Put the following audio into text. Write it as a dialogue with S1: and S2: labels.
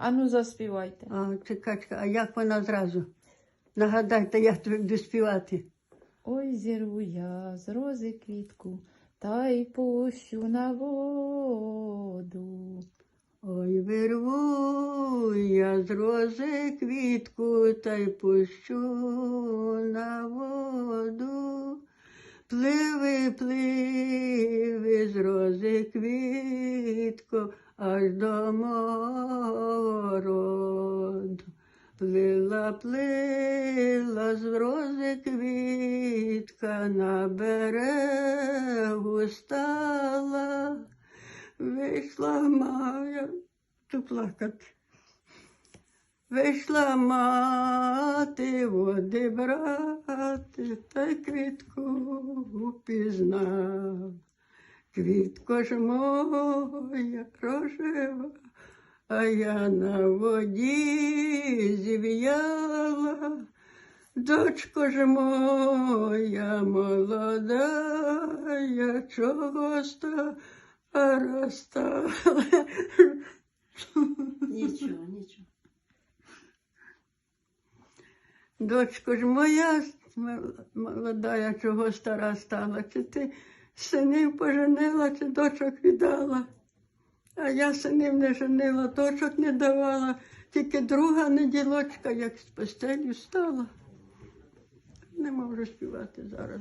S1: Ану, заспівайте.
S2: А, чекай, чекай, а як вона зразу? Нагадайте, я тобі буду співати.
S1: Ой, зірву я з рози квітку, та й пущу на воду.
S2: Ой, вирву я з рози квітку та й пущу на воду. Пливи, пливи з рози квітко, аж до мого роду. Плила, плила з рози квітка на берегу стала. Вийшла мая, tu плакати. Вийшла мати води брати, та квітку упізнав. Квітко ж моя рожева, а я на воді зів'яла. Дочко ж моя молода, я чого ста розстала.
S3: Нічого, нічого.
S2: Дочко ж моя молода, я чого стара стала, чи ти синів поженила, чи дочок віддала. А я синів не женила, дочок не давала, тільки друга неділочка, як з постелі стала. Не можу співати зараз.